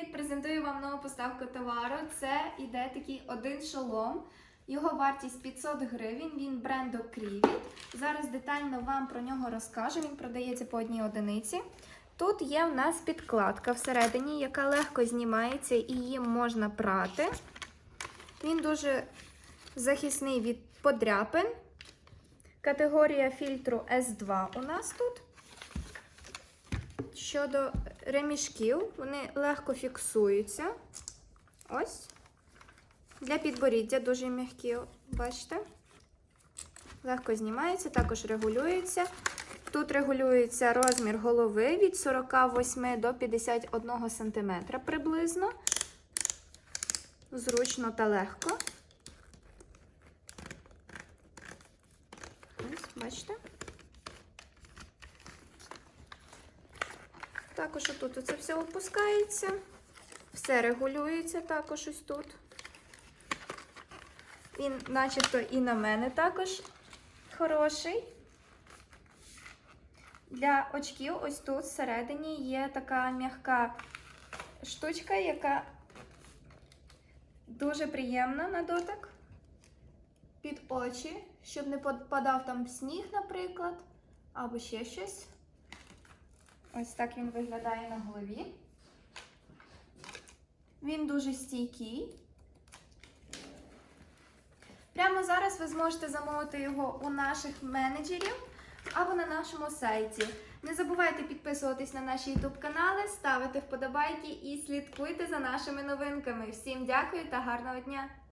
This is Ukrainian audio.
Привіт! Презентую вам нову поставку товару. Це іде такий один шолом. Його вартість 500 гривень. Він бренду Крівіт. Зараз детально вам про нього розкажу. Він продається по одній одиниці. Тут є в нас підкладка всередині, яка легко знімається і її можна прати. Він дуже захисний від подряпин. Категорія фільтру S2 у нас тут. Щодо ремішків, вони легко фіксуються. Ось. Для підборіддя дуже м'які, бачите? Легко знімаються, також регулюються. Тут регулюється розмір голови від 48 до 51 см приблизно. Зручно та легко. Ось, бачите? Також отут це все опускається. Все регулюється також ось тут. Він, начебто, і на мене також хороший. Для очків ось тут всередині є така м'яка штучка, яка дуже приємна на дотик під очі, щоб не попадав там сніг, наприклад, або ще щось. Ось так він виглядає на голові. Він дуже стійкий. Прямо зараз ви зможете замовити його у наших менеджерів або на нашому сайті. Не забувайте підписуватись на наші YouTube канали, ставити вподобайки і слідкуйте за нашими новинками. Всім дякую та гарного дня!